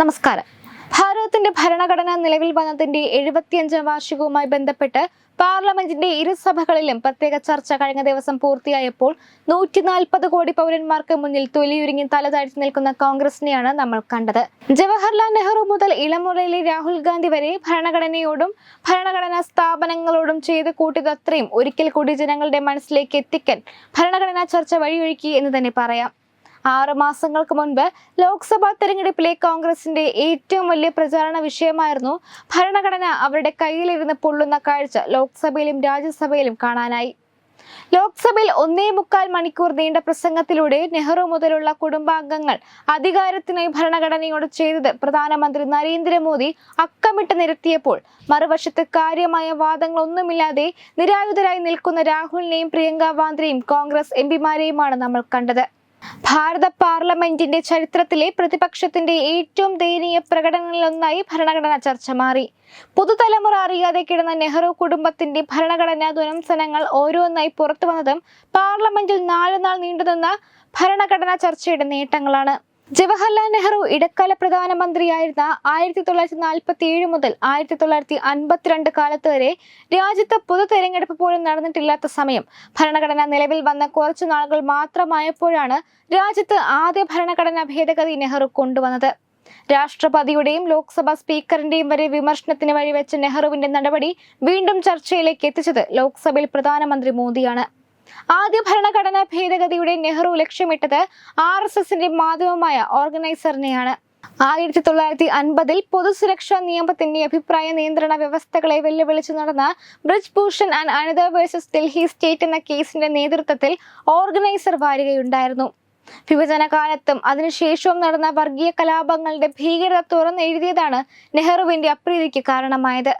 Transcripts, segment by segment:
നമസ്കാരം. ഭാരതത്തിന്റെ ഭരണഘടന നിലവിൽ വന്നതിന്റെ എഴുപത്തിയഞ്ചാം വാർഷികവുമായി ബന്ധപ്പെട്ട് പാർലമെന്റിന്റെ ഇരുസഭകളിലും പ്രത്യേക ചർച്ച കഴിഞ്ഞ ദിവസം പൂർത്തിയായപ്പോൾ നൂറ്റി നാൽപ്പത് കോടി പൗരന്മാർക്ക് മുന്നിൽ തൊലിയുരുങ്ങി തലതാഴ്ത്തി നിൽക്കുന്ന കോൺഗ്രസിനെയാണ് നമ്മൾ കണ്ടത്. ജവഹർലാൽ നെഹ്റു മുതൽ ഇളമുറയിലെ രാഹുൽ ഗാന്ധി വരെ ഭരണഘടനയോടും ഭരണഘടനാ സ്ഥാപനങ്ങളോടും ചെയ്ത് കൂട്ടിയതത്രയും ഒരിക്കൽ കൂടി ജനങ്ങളുടെ മനസ്സിലേക്ക് എത്തിക്കാൻ ഭരണഘടനാ ചർച്ച വഴിയൊഴുക്കി എന്ന് തന്നെ പറയാം. ആറ് മാസങ്ങൾക്ക് മുൻപ് ലോക്സഭാ തെരഞ്ഞെടുപ്പിലെ കോൺഗ്രസിന്റെ ഏറ്റവും വലിയ പ്രചാരണ വിഷയമായിരുന്നു ഭരണഘടന അവരുടെ കയ്യിലിരുന്ന് പൊള്ളുന്ന കാഴ്ച ലോക്സഭയിലും രാജ്യസഭയിലും കാണാനായി. ലോക്സഭയിൽ ഒന്നേ മുക്കാൽ മണിക്കൂർ നീണ്ട പ്രസംഗത്തിലൂടെ നെഹ്റു മുതലുള്ള കുടുംബാംഗങ്ങൾ അധികാരത്തിനായി ഭരണഘടനയോട് ചെയ്തത് പ്രധാനമന്ത്രി നരേന്ദ്രമോദി അക്കമിട്ട് നിരത്തിയപ്പോൾ. മറുവശത്ത് കാര്യമായ വാദങ്ങളൊന്നുമില്ലാതെ നിരായുധരായി നിൽക്കുന്ന രാഹുലിനെയും പ്രിയങ്ക വാന്ദ്രയും കോൺഗ്രസ് എം നമ്മൾ കണ്ടത്. ഭാരത പാർലമെന്റിന്റെ ചരിത്രത്തിലെ പ്രതിപക്ഷത്തിന്റെ ഏറ്റവും ദയനീയ പ്രകടനങ്ങളിലൊന്നായി ഭരണഘടനാ ചർച്ച മാറി. പുതുതലമുറ അറിയാതെ കിടന്ന നെഹ്റു കുടുംബത്തിന്റെ ഭരണഘടനാ ദുരംസനങ്ങൾ ഓരോന്നായി പുറത്തു വന്നതും പാർലമെന്റിൽ നാലുനാൾ നീണ്ടുനിന്ന ഭരണഘടനാ ചർച്ചയുടെ നേട്ടങ്ങളാണ്. ജവഹർലാൽ നെഹ്റു ഇടക്കാല പ്രധാനമന്ത്രിയായിരുന്ന ആയിരത്തി തൊള്ളായിരത്തി നാൽപ്പത്തി ഏഴ് മുതൽ ആയിരത്തി തൊള്ളായിരത്തി അൻപത്തിരണ്ട് കാലത്ത് വരെ രാജ്യത്ത് പൊതു തെരഞ്ഞെടുപ്പ് പോലും നടന്നിട്ടില്ലാത്ത സമയം ഭരണഘടന നിലവിൽ വന്ന കുറച്ചു നാളുകൾ മാത്രമായപ്പോഴാണ് രാജ്യത്ത് ആദ്യ ഭരണഘടനാ ഭേദഗതി നെഹ്റു കൊണ്ടുവന്നത്. രാഷ്ട്രപതിയുടെയും ലോക്സഭാ സ്പീക്കറിന്റെയും വരെ വിമർശനത്തിന് വഴിവെച്ച നെഹ്റുവിന്റെ നടപടി വീണ്ടും ചർച്ചയിലേക്ക് എത്തിച്ചത് ലോക്സഭയിൽ പ്രധാനമന്ത്രി മോദിയാണ്. ആദ്യ ഭരണഘടനാ ഭേദഗതിയുടെ നെഹ്റു ലക്ഷ്യമിട്ടത് ആർ എസ് എസിന്റെ മാധ്യമമായ ഓർഗനൈസറിനെയാണ്. ആയിരത്തി തൊള്ളായിരത്തി അൻപതിൽ പൊതുസുരക്ഷാ നിയമത്തിന്റെ അഭിപ്രായ നിയന്ത്രണ വ്യവസ്ഥകളെ വെല്ലുവിളിച്ചു നടന്ന Brij Bhushan and Anita versus Delhi state എന്ന കേസിന്റെ നേതൃത്വത്തിൽ ഓർഗനൈസർ വാരുകയുണ്ടായിരുന്നു. വിഭജന കാലത്തും അതിനുശേഷവും നടന്ന വർഗീയ കലാപങ്ങളുടെ ഭീകരത തുറന്നെഴുതിയതാണ് നെഹ്റുവിന്റെ അപ്രീതിക്ക് കാരണമായത്.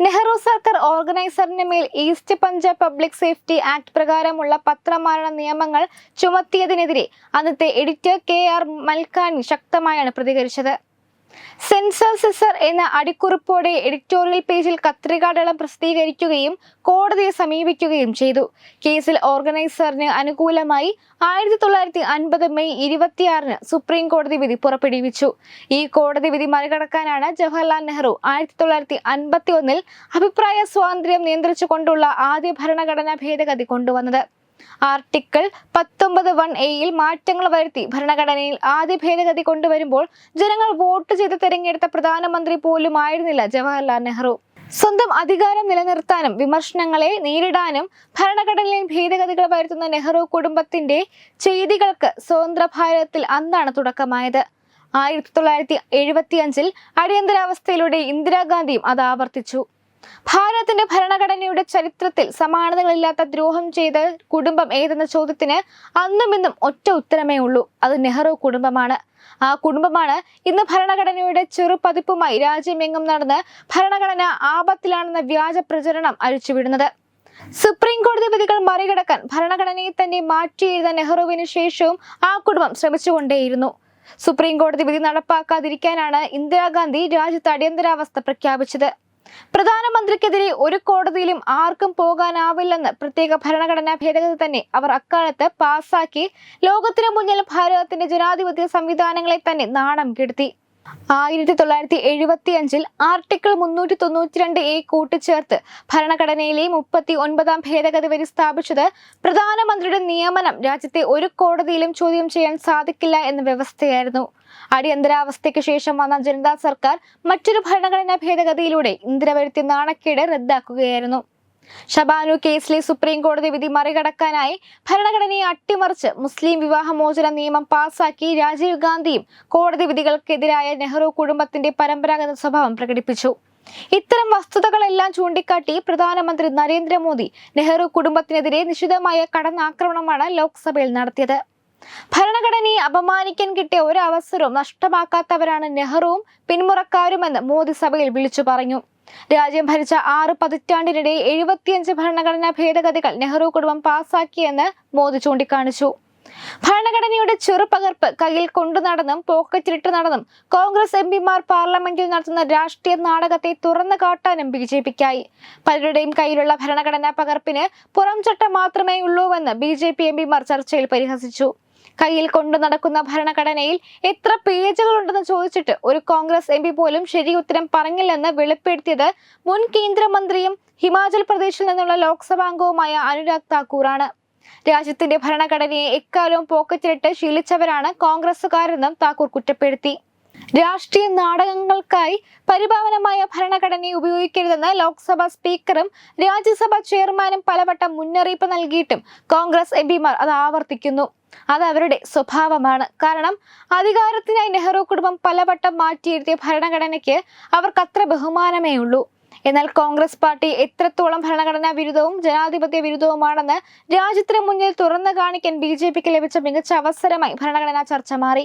നെഹ്റു സർക്കാർ ഓർഗനൈസറിന് മേൽ east Punjab public safety act പ്രകാരമുള്ള പത്രമാരണ നിയമങ്ങൾ ചുമത്തിയതിനെതിരെ അന്നത്തെ എഡിറ്റർ കെ ആർ മൽക്കാനി ശക്തമായാണ് പ്രതികരിച്ചത്. സെൻസർ സിസർ എന്ന അടിക്കുറിപ്പോടെ എഡിറ്റോറിയൽ പേജിൽ കത്രികാടളം പ്രസിദ്ധീകരിക്കുകയും കോടതിയെ സമീപിക്കുകയും ചെയ്തു. കേസിൽ ഓർഗനൈസറിന് അനുകൂലമായി ആയിരത്തി തൊള്ളായിരത്തി അൻപത് മെയ് ഇരുപത്തിയാറിന് സുപ്രീം കോടതി വിധി പുറപ്പെടുവിച്ചു. ഈ കോടതി വിധി മറികടക്കാനാണ് ജവഹർലാൽ നെഹ്റു ആയിരത്തി തൊള്ളായിരത്തി അൻപത്തി ഒന്നിൽ അഭിപ്രായ സ്വാതന്ത്ര്യം നിയന്ത്രിച്ചുകൊണ്ടുള്ള ആദ്യ ഭരണഘടനാ ഭേദഗതി കൊണ്ടുവന്നത്. ആർട്ടിക്കിൾ പത്തൊമ്പത് വൺ എയിൽ മാറ്റങ്ങൾ വരുത്തി ഭരണഘടനയിൽ ആദ്യ ഭേദഗതി കൊണ്ടുവരുമ്പോൾ ജനങ്ങൾ വോട്ട് ചെയ്ത് തെരഞ്ഞെടുത്ത പ്രധാനമന്ത്രി പോലും ആയിരുന്നില്ല ജവഹർലാൽ നെഹ്റു. സ്വന്തം അധികാരം നിലനിർത്താനും വിമർശനങ്ങളെ നേരിടാനും ഭരണഘടനയിൽ ഭേദഗതികൾ വരുത്തുന്ന നെഹ്റു കുടുംബത്തിന്റെ ചെയ്തികൾക്ക് സ്വതന്ത്ര ഭാരതത്തിൽ അന്നാണ് തുടക്കമായത്. ആയിരത്തി തൊള്ളായിരത്തി എഴുപത്തി അഞ്ചിൽ അടിയന്തരാവസ്ഥയിലൂടെ ഇന്ദിരാഗാന്ധിയും അത് ആവർത്തിച്ചു. ഭാരതത്തിന്റെ ഭരണഘടനയുടെ ചരിത്രത്തിൽ സമാനതകളില്ലാത്ത ദ്രോഹം ചെയ്ത കുടുംബം ഏതെന്ന ചോദ്യത്തിന് അന്നും ഇന്നും ഒറ്റ ഉത്തരമേ ഉള്ളൂ. അത് നെഹ്റു കുടുംബമാണ്. ആ കുടുംബമാണ് ഇന്ന് ഭരണഘടനയുടെ ചെറുപതിപ്പുമായി രാജ്യമെങ്ങും നടന്ന് ഭരണഘടന ആപത്തിലാണെന്ന വ്യാജ പ്രചരണം അഴിച്ചുവിടുന്നത്. സുപ്രീം കോടതി വിധികൾ മറികടക്കാൻ ഭരണഘടനയെ തന്നെ മാറ്റി എഴുതാൻ നെഹ്റുവിന് ശേഷവും ആ കുടുംബം ശ്രമിച്ചുകൊണ്ടേയിരുന്നു. സുപ്രീം കോടതി വിധി നടപ്പാക്കാതിരിക്കാനാണ് ഇന്ദിരാഗാന്ധി രാജ്യത്ത് അടിയന്തരാവസ്ഥ പ്രഖ്യാപിച്ചത്. പ്രധാനമന്ത്രിക്കെതിരെ ഒരു കോടതിയിലും ആർക്കും പോകാനാവില്ലെന്ന് പ്രത്യേക ഭരണഘടനാ ഭേദഗതി തന്നെ അവർ അക്കാലത്ത് പാസാക്കി. ലോകത്തിനു മുന്നിൽ ഭാരതത്തിന്റെ ജനാധിപത്യ സംവിധാനങ്ങളെ തന്നെ നാണം കെടുത്തി. ആയിരത്തി തൊള്ളായിരത്തി എഴുപത്തി അഞ്ചിൽ ആർട്ടിക്കിൾ മുന്നൂറ്റി തൊണ്ണൂറ്റിരണ്ട് എ കൂട്ടിച്ചേർത്ത് ഭരണഘടനയിലെ മുപ്പത്തി ഒൻപതാം ഭേദഗതി വരി സ്ഥാപിച്ചത് പ്രധാനമന്ത്രിയുടെ നിയമനം രാജ്യത്തെ ഒരു കോടതിയിലും ചോദ്യം ചെയ്യാൻ സാധിക്കില്ല എന്ന വ്യവസ്ഥയായിരുന്നു. അടിയന്തരാവസ്ഥയ്ക്ക് ശേഷം വന്ന ജനതാ സർക്കാർ മറ്റൊരു ഭരണഘടനാ ഭേദഗതിയിലൂടെ ഇന്ദിര വരുത്തിയ നാണക്കേട് റദ്ദാക്കുകയായിരുന്നു. ഷബാനു കേസിലെ സുപ്രീം കോടതി വിധി മറികടക്കാനായി ഭരണഘടനയെ അട്ടിമറിച്ച് മുസ്ലിം വിവാഹമോചന നിയമം പാസാക്കി രാജീവ് ഗാന്ധിയും കോടതി വിധികൾക്കെതിരായ നെഹ്റു കുടുംബത്തിന്റെ പരമ്പരാഗത സ്വഭാവം പ്രകടിപ്പിച്ചു. ഇത്തരം വസ്തുതകളെല്ലാം ചൂണ്ടിക്കാട്ടി പ്രധാനമന്ത്രി നരേന്ദ്രമോദി നെഹ്റു കുടുംബത്തിനെതിരെ നിശിതമായ കടന്നാക്രമണമാണ് ലോക്സഭയിൽ നടത്തിയത്. ഭരണഘടനയെ അപമാനിക്കാൻ കിട്ടിയ ഒരു അവസരവും നഷ്ടമാക്കാത്തവരാണ് നെഹ്റുവും പിന്മുറക്കാരുമെന്ന് മോദി സഭയിൽ വിളിച്ചു പറഞ്ഞു. രാജ്യം ഭരിച്ച ആറ് പതിറ്റാണ്ടിനിടെ എഴുപത്തിയഞ്ച് ഭരണഘടനാ ഭേദഗതികൾ നെഹ്റു കുടുംബം പാസാക്കിയെന്ന് മോദി ചൂണ്ടിക്കാണിച്ചു. ഭരണഘടനയുടെ ചെറുപകർപ്പ് കയ്യിൽ കൊണ്ടു നടന്നും പോക്കറ്റിലിട്ട് നടന്നും കോൺഗ്രസ് എം പിമാർ പാർലമെന്റിൽ നടത്തുന്ന രാഷ്ട്രീയ നാടകത്തെ തുറന്നു കാട്ടാനും ബി ജെ പിക്കായി. പലരുടെയും കയ്യിലുള്ള ഭരണഘടനാ പകർപ്പിന് പുറംചട്ടം മാത്രമേ ഉള്ളൂവെന്ന് ബി ജെ പി എം പിമാർ ചർച്ചയിൽ പരിഹസിച്ചു. കയ്യിൽ കൊണ്ടു നടക്കുന്ന ഭരണഘടനയിൽ എത്ര പേജുകളുണ്ടെന്ന് ചോദിച്ചിട്ട് ഒരു കോൺഗ്രസ് എം പോലും ശരി ഉത്തരം പറഞ്ഞില്ലെന്ന് വെളിപ്പെടുത്തിയത് മുൻ കേന്ദ്രമന്ത്രിയും ഹിമാചൽ പ്രദേശിൽ നിന്നുള്ള ലോക്സഭാംഗവുമായ അനുരാഗ് താക്കൂറാണ്. രാജ്യത്തിന്റെ ഭരണഘടനയെ എക്കാലവും പോക്കറ്റിലിട്ട് ശീലിച്ചവരാണ് കോൺഗ്രസുകാരെന്നും താക്കൂർ കുറ്റപ്പെടുത്തി. രാഷ്ട്രീയ നാടകങ്ങൾക്കായി പരിഭാവനമായ ഭരണഘടനയെ ഉപയോഗിക്കരുതെന്ന് ലോക്സഭാ സ്പീക്കറും രാജ്യസഭാ ചെയർമാനും പലവട്ടം മുന്നറിയിപ്പ് നൽകിയിട്ടും കോൺഗ്രസ് എം പിമാർ അത് ആവർത്തിക്കുന്നു. അത് അവരുടെ സ്വഭാവമാണ്. കാരണം അധികാരത്തിനായി നെഹ്റു കുടുംബം പലവട്ടം മാറ്റിയെഴുതിയ ഭരണഘടനയ്ക്ക് അവർക്ക് അത്ര ബഹുമാനമേ ഉള്ളൂ. എന്നാൽ കോൺഗ്രസ് പാർട്ടി എത്രത്തോളം ഭരണഘടനാ വിരുദ്ധവും ജനാധിപത്യ വിരുദ്ധവുമാണെന്ന് രാജ്യത്തിന് മുന്നിൽ തുറന്നു കാണിക്കാൻ ബി ലഭിച്ച മികച്ച അവസരമായി ഭരണഘടനാ ചർച്ച മാറി.